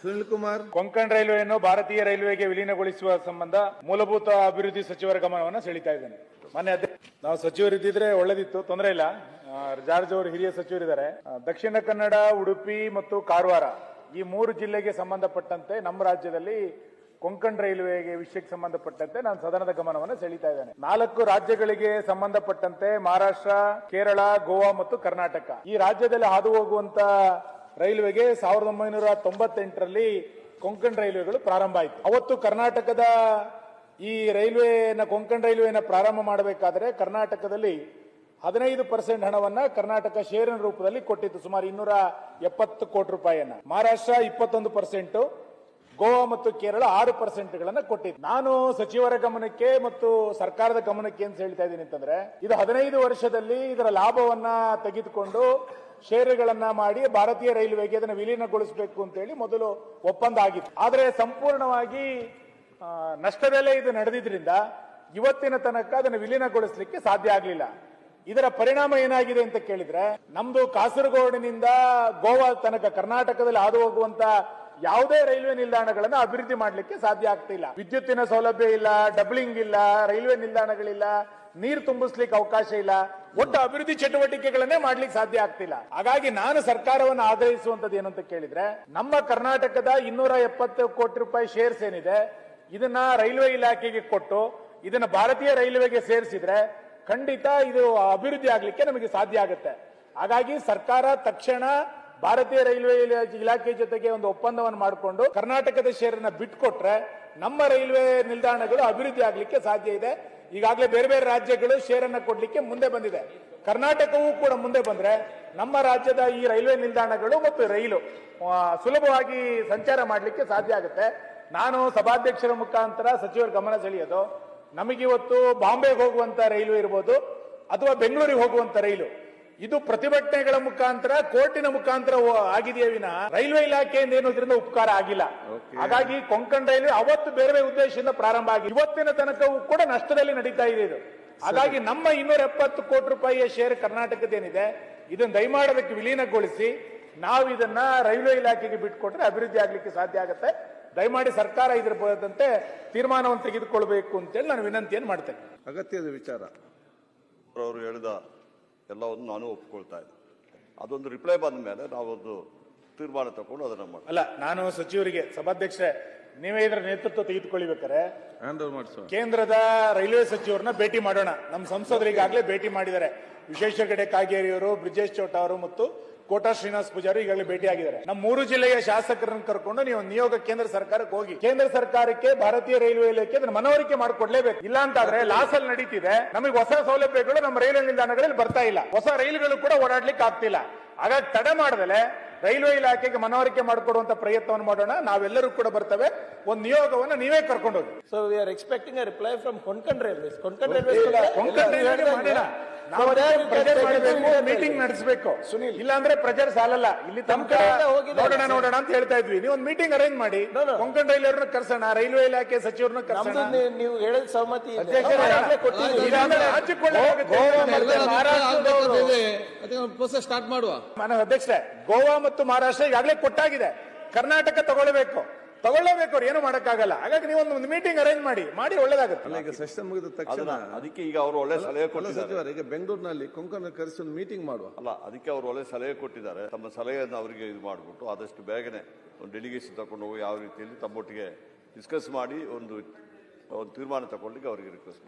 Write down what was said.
ಸುನಿಲ್ ಕುಮಾರ್ ಕೊಂಕಣ್ ರೈಲ್ವೆಯನ್ನು ಭಾರತೀಯ ರೈಲ್ವೆಗೆ ವಿಲೀನಗೊಳಿಸುವ ಸಂಬಂಧ ಮೂಲಭೂತ ಅಭಿವೃದ್ಧಿ ಸಚಿವರ ಗಮನವನ್ನು ಸೆಳೀತಾ ಇದ್ದೇನೆ. ಮಾನ್ಯ ನಾವು ಸಚಿವರಿದ್ದಿದ್ರೆ ಒಳ್ಳೇದಿತ್ತು ತೊಂದರೆ ಇಲ್ಲ. ಜಾರ್ಜ್ ಅವರು ಹಿರಿಯ ಸಚಿವರಿದ್ದಾರೆ. ದಕ್ಷಿಣ ಕನ್ನಡ ಉಡುಪಿ ಮತ್ತು ಕಾರವಾರ ಈ ಮೂರು ಜಿಲ್ಲೆಗೆ ಸಂಬಂಧಪಟ್ಟಂತೆ ನಮ್ಮ ರಾಜ್ಯದಲ್ಲಿ ಕೊಂಕಣ್ ರೈಲ್ವೆಗೆ ವಿಷಯಕ್ಕೆ ಸಂಬಂಧಪಟ್ಟಂತೆ ನಾನು ಸದನದ ಗಮನವನ್ನು ಸೆಳಿತಾ ಇದ್ದೇನೆ. ನಾಲ್ಕು ರಾಜ್ಯಗಳಿಗೆ ಸಂಬಂಧಪಟ್ಟಂತೆ ಮಹಾರಾಷ್ಟ್ರ ಕೇರಳ ಗೋವಾ ಮತ್ತು ಕರ್ನಾಟಕ. ಈ ರಾಜ್ಯದಲ್ಲಿ ಹಾದು ಹೋಗುವಂತ ರೈಲ್ವೆಗೆ ಸಾವಿರದ ಒಂಬೈನೂರ ತೊಂಬತ್ತೆಂಟರಲ್ಲಿ ಕೊಂಕಣ್ ರೈಲ್ವೆಗಳು ಪ್ರಾರಂಭ ಆಯಿತು. ಅವತ್ತು ಕರ್ನಾಟಕದ ಈ ರೈಲ್ವೆನ, ಕೊಂಕಣ್ ರೈಲ್ವೆನ ಪ್ರಾರಂಭ ಮಾಡಬೇಕಾದ್ರೆ ಕರ್ನಾಟಕದಲ್ಲಿ ಹದಿನೈದು ಪರ್ಸೆಂಟ್ ಹಣವನ್ನ ಕರ್ನಾಟಕ ಷೇರಿನ ರೂಪದಲ್ಲಿ ಕೊಟ್ಟಿತ್ತು. ಸುಮಾರು ಇನ್ನೂರ ಎಪ್ಪತ್ತು ಕೋಟಿ ರೂಪಾಯಿಯನ್ನ. ಮಹಾರಾಷ್ಟ್ರ ಇಪ್ಪತ್ತೊಂದು ಪರ್ಸೆಂಟ್, ಗೋವಾ ಮತ್ತು ಕೇರಳ ಆರು ಪರ್ಸೆಂಟ್ ಗಳನ್ನ ಕೊಟ್ಟಿದ್ದು ನಾನು ಸಚಿವರ ಗಮನಕ್ಕೆ ಮತ್ತು ಸರ್ಕಾರದ ಗಮನಕ್ಕೆ ಅಂತ ಹೇಳ್ತಾ ಇದ್ದೀನಿ ಅಂತಂದ್ರೆ, ಇದು ಹದಿನೈದು ವರ್ಷದಲ್ಲಿ ಇದರ ಲಾಭವನ್ನ ತೆಗೆದುಕೊಂಡು ಷೇರುಗಳನ್ನ ಮಾಡಿ ಭಾರತೀಯ ರೈಲ್ವೆಗೆ ಅದನ್ನು ವಿಲೀನಗೊಳಿಸಬೇಕು ಅಂತ ಹೇಳಿ ಮೊದಲು ಒಪ್ಪಂದ ಆಗಿತ್ತು. ಆದರೆ ಸಂಪೂರ್ಣವಾಗಿ ನಷ್ಟದಲ್ಲೇ ಇದು ನಡೆದಿದ್ರಿಂದ ಇವತ್ತಿನ ತನಕ ಅದನ್ನು ವಿಲೀನಗೊಳಿಸಲಿಕ್ಕೆ ಸಾಧ್ಯ ಆಗಲಿಲ್ಲ. ಇದರ ಪರಿಣಾಮ ಏನಾಗಿದೆ ಅಂತ ಕೇಳಿದ್ರೆ, ನಮ್ದು ಕಾಸರಗೋಡಿನಿಂದ ಗೋವಾ ತನಕ ಕರ್ನಾಟಕದಲ್ಲಿ ಹಾದು ಹೋಗುವಂತ ಯಾವುದೇ ರೈಲ್ವೆ ನಿಲ್ದಾಣಗಳನ್ನು ಅಭಿವೃದ್ಧಿ ಮಾಡಲಿಕ್ಕೆ ಸಾಧ್ಯ ಆಗ್ತಿಲ್ಲ. ವಿದ್ಯುತ್ತಿನ ಸೌಲಭ್ಯ ಇಲ್ಲ, ಡಬ್ಲಿಂಗ್ ಇಲ್ಲ, ರೈಲ್ವೆ ನಿಲ್ದಾಣಗಳಿಲ್ಲ, ನೀರು ತುಂಬಿಸ್ಲಿಕ್ಕೆ ಅವಕಾಶ ಇಲ್ಲ. ಒಟ್ಟು ಅಭಿವೃದ್ಧಿ ಚಟುವಟಿಕೆಗಳನ್ನೇ ಮಾಡ್ಲಿಕ್ಕೆ ಸಾಧ್ಯ ಆಗ್ತಿಲ್ಲ. ಹಾಗಾಗಿ ನಾನು ಸರ್ಕಾರವನ್ನು ಆಗ್ರಹಿಸುವಂತದ್ದು ಏನಂತ ಕೇಳಿದ್ರೆ, ನಮ್ಮ ಕರ್ನಾಟಕದ ಇನ್ನೂರ ಎಪ್ಪತ್ತು ಕೋಟಿ ರೂಪಾಯಿ ಶೇರ್ಸ್ ಏನಿದೆ, ಇದನ್ನ ರೈಲ್ವೆ ಇಲಾಖೆಗೆ ಕೊಟ್ಟು, ಇದನ್ನ ಭಾರತೀಯ ರೈಲ್ವೆಗೆ ಸೇರಿಸಿದ್ರೆ ಖಂಡಿತ ಇದು ಅಭಿವೃದ್ಧಿ ಆಗ್ಲಿಕ್ಕೆ ನಮಗೆ ಸಾಧ್ಯ ಆಗುತ್ತೆ. ಹಾಗಾಗಿ ಸರ್ಕಾರ ತಕ್ಷಣ ಭಾರತೀಯ ರೈಲ್ವೆ ಇಲಾ- ಇಲಾಖೆ ಜೊತೆಗೆ ಒಂದು ಒಪ್ಪಂದವನ್ನು ಮಾಡಿಕೊಂಡು ಕರ್ನಾಟಕದ ಶೇರನ್ನ ಬಿಟ್ಕೊಟ್ರೆ ನಮ್ಮ ರೈಲ್ವೆ ನಿಲ್ದಾಣಗಳು ಅಭಿವೃದ್ಧಿ ಆಗ್ಲಿಕ್ಕೆ ಸಾಧ್ಯ ಇದೆ. ಈಗಾಗಲೇ ಬೇರೆ ಬೇರೆ ರಾಜ್ಯಗಳು ಶೇರನ್ನ ಕೊಡ್ಲಿಕ್ಕೆ ಮುಂದೆ ಬಂದಿದೆ. ಕರ್ನಾಟಕವೂ ಕೂಡ ಮುಂದೆ ಬಂದ್ರೆ ನಮ್ಮ ರಾಜ್ಯದ ಈ ರೈಲ್ವೆ ನಿಲ್ದಾಣಗಳು ಮತ್ತು ರೈಲು ಸುಲಭವಾಗಿ ಸಂಚಾರ ಮಾಡಲಿಕ್ಕೆ ಸಾಧ್ಯ ಆಗುತ್ತೆ. ನಾನು ಸಭಾಧ್ಯಕ್ಷರ ಮುಖಾಂತರ ಸಚಿವರ ಗಮನ ಸೆಳೆಯೋದು, ನಮಗಿವತ್ತು ಬಾಂಬೆಗೆ ಹೋಗುವಂತ ರೈಲು ಇರ್ಬೋದು, ಅಥವಾ ಬೆಂಗಳೂರಿಗೆ ಹೋಗುವಂತ ರೈಲು ಇದು ಪ್ರತಿಭಟನೆಗಳ ಮುಖಾಂತರ ಕೋರ್ಟಿನ ಮುಖಾಂತರ ಆಗಿದೆಯೇ ವಿನ? ರೈಲ್ವೆ ಇಲಾಖೆಯಿಂದ ಏನು ಇದರಿಂದ ಉಪಕಾರ ಆಗಿಲ್ಲ. ಹಾಗಾಗಿ ಕೊಂಕಣ ರೈಲ್ವೆ ಅವತ್ತು ಬೇರೆ ಬೇರೆ ಉದ್ದೇಶದಿಂದ ಪ್ರಾರಂಭ ಆಗಿದೆ. ಇವತ್ತಿನ ತನಕವೂ ಕೂಡ ನಷ್ಟದಲ್ಲಿ ನಡೀತಾ ಇದೆ ಇದು. ಹಾಗಾಗಿ ನಮ್ಮ ಇನ್ನೂರ ಎಪ್ಪತ್ತು ಕೋಟಿ ರೂಪಾಯಿಯ ಶೇರ್ ಕರ್ನಾಟಕದೇನಿದೆ ಇದನ್ನು ದಯಮಾಡೋದಕ್ಕೆ ವಿಲೀನಗೊಳಿಸಿ ನಾವು ಇದನ್ನ ರೈಲ್ವೆ ಇಲಾಖೆಗೆ ಬಿಟ್ಕೊಟ್ರೆ ಅಭಿವೃದ್ಧಿ ಆಗ್ಲಿಕ್ಕೆ ಸಾಧ್ಯ ಆಗುತ್ತೆ. ದಯಮಾಡಿ ಸರ್ಕಾರ ಇದ್ರ ಬದಂತೆ ತೀರ್ಮಾನವನ್ನು ತೆಗೆದುಕೊಳ್ಬೇಕು ಅಂತೇಳಿ ನಾನು ವಿನಂತಿಯನ್ನು ಮಾಡ್ತೇನೆ. ಅಗತ್ಯದ ವಿಚಾರ. ಅವರು ಹೇಳಿದ ಎಲ್ಲವನ್ನು ನಾನು ಒಪ್ಕೊಳ್ತಾ ಇದ್ದೆ. ಅದೊಂದು ರಿಪ್ಲೈ ಬಂದ ಮೇಲೆ ನಾವೊಂದು ತೀರ್ಮಾನ ತಗೊಂಡು ಅದನ್ನು ಮಾಡಿ ಅಲ್ಲ ನಾನು ಸಚಿವರಿಗೆ ಸಭಾಧ್ಯಕ್ಷರೇ ನೀವೇ ಇದರ ನೇತೃತ್ವ ತೆಗೆದುಕೊಳ್ಳಬೇಕಾರೆ ಕೇಂದ್ರದ ರೈಲ್ವೆ ಸಚಿವರನ್ನ ಭೇಟಿ ಮಾಡೋಣ. ನಮ್ಮ ಸಂಸದರು ಈಗಾಗಲೇ ಭೇಟಿ ಮಾಡಿದ್ದಾರೆ. ವಿಶೇಷ ಗಡೆ ಕಾಗೇರಿಯವರು ಬ್ರಿಜೇಶ್ ಚೌಟ ಅವರು ಮತ್ತು ಕೋಟಾ ಶ್ರೀನಿವಾಸ ಪೂಜಾರಿ ಈಗಾಗಲೇ ಭೇಟಿ ಆಗಿದ್ದಾರೆ ನಮ್ಮ ಮೂರು ಜಿಲ್ಲೆಯ ಶಾಸಕರನ್ನು ಕರ್ಕೊಂಡು ನೀವು ನಿಯೋಗ ಕೇಂದ್ರ ಸರ್ಕಾರಕ್ಕೆ ಹೋಗಿ. ಕೇಂದ್ರ ಸರ್ಕಾರಕ್ಕೆ ಭಾರತೀಯ ರೈಲ್ವೆ ಇಲಾಖೆ ಅದನ್ನು ಮನವರಿಕೆ ಮಾಡಿಕೊಡ್ಲೇಬೇಕು. ಇಲ್ಲ ಅಂತಾದ್ರೆ ಲಾಸ್ ಅಲ್ಲಿ ನಡೀತಿದೆ. ನಮಗೆ ಹೊಸ ಸೌಲಭ್ಯಗಳು ನಮ್ಮ ರೈಲ್ವೆ ನಿಲ್ದಾಣಗಳಲ್ಲಿ ಬರ್ತಾ ಇಲ್ಲ. ಹೊಸ ರೈಲುಗಳು ಕೂಡ ಓಡಾಡ್ಲಿಕ್ಕೆ ಆಗ್ತಿಲ್ಲ. ಹಾಗಾಗಿ ತಡೆ ಮಾಡದಲೆ ರೈಲ್ವೆ ಇಲಾಖೆಗೆ ಮನವರಿಕೆ ಮಾಡಿಕೊಡುವಂತ ಪ್ರಯತ್ನವನ್ನು ಮಾಡೋಣ ನಾವೆಲ್ಲರೂ ಕೂಡ ಬರ್ತವೆ ಒಂದು ನಿಯೋಗವನ್ನು ನೀವೇ ಕರ್ಕೊಂಡು ಹೋಗಿ so we're expecting reply from ಹೊಂಕಣ್ರಿ ಅಲ್ಲಿ Konkan Railways. Konkan Railways ಕೂಡ ಕೊಂಕಣ್ ರೈಲ್ವೇಸ್ ರೈಲ್ವೆ ನಾವು So there you can pressure take it to ಮಾಡಬೇಕು Indian ಮೀಟಿಂಗ್ Railways. ನಡೆಸಬೇಕು ಸುನೀಲ್. ಇಲ್ಲ ಅಂದ್ರೆ ಪ್ರಜರ್ ಸಾಲಲ್ಲ ಇಲ್ಲಿ ತಮ್ಮ ಕಡೆ ನೋಡೋಣ ನೋಡೋಣ ಅಂತ ಹೇಳ್ತಾ ಇದ್ವಿ ನೀವು ಒಂದು ಮೀಟಿಂಗ್ ಅರೇಂಜ್ ಮಾಡಿ ಕೊಂಕಣ. ಕೊಂಕಣ್ ರೈಲ್ವೆ ಕರ್ಸೋಣ ರೈಲ್ವೆ ಇಲಾಖೆ ಸಚಿವರನ್ನ ಕರ್ಸೋಣ ನೀವು- ಹೇಳಿದ ಸಹಮತಿ. ಗೋವಾ ಪ್ರೋಸೆಸ್ ಸ್ಟಾರ್ಟ್ ಮಾಡುವ ಮಾನ್ಯ ಅಧ್ಯಕ್ಷ ಗೋವಾ ಮತ್ತು ಮಹಾರಾಷ್ಟ್ರ ಈಗಾಗಲೇ ಕೊಟ್ಟಾಗಿದೆ. ಕರ್ನಾಟಕ ತಗೊಳ್ಬೇಕು. ತಗೊಳ್ಳಬೇಕು ಅವ್ರು ಏನು ಮಾಡಕ್ಕಾಗಲ್ಲ. ಹಾಗಾಗಿ ನೀವು ಒಂದು ಮೀಟಿಂಗ್ ಅರೇಂಜ್ ಮಾಡಿ ಮಾಡಿ ಒಳ್ಳೇದಾಗುತ್ತೆ. ಈಗ ಸೆಷನ್ ಮುಗಿದ ತಕ್ಷಣ ಅದಕ್ಕೆ ಈಗ ಅವರು ಒಳ್ಳೆ ಸಲಹೆ ಕೊಟ್ಟಿದ್ದಾರೆ. ಈಗ ಬೆಂಗಳೂರಿನಲ್ಲಿ ಕುಂಕನ ಕರೆಸಿ ಒಂದು ಮೀಟಿಂಗ್ ಮಾಡುವ. ಅಲ್ಲ ಅದಕ್ಕೆ ಅವರು ಒಳ್ಳೆ ಸಲಹೆ ಕೊಟ್ಟಿದ್ದಾರೆ. ತಮ್ಮ ಸಲಹೆಯನ್ನು ಅವರಿಗೆ ಇದು ಮಾಡಿಬಿಟ್ಟು ಆದಷ್ಟು ಬೇಗನೆ ಒಂದು ಡೆಲಿಗೇಷನ್ ತಗೊಂಡು ಹೋಗಿ ಯಾವ ರೀತಿಯಲ್ಲಿ ತಮ್ಮೊಟ್ಟಿಗೆ ಡಿಸ್ಕಸ್ ಮಾಡಿ ಒಂದು ಒಂದು ತೀರ್ಮಾನ ತಗೊಳ್ಳಿಕ್ಕೆ ಅವರಿಗೆ ರಿಕ್ವೆಸ್ಟ್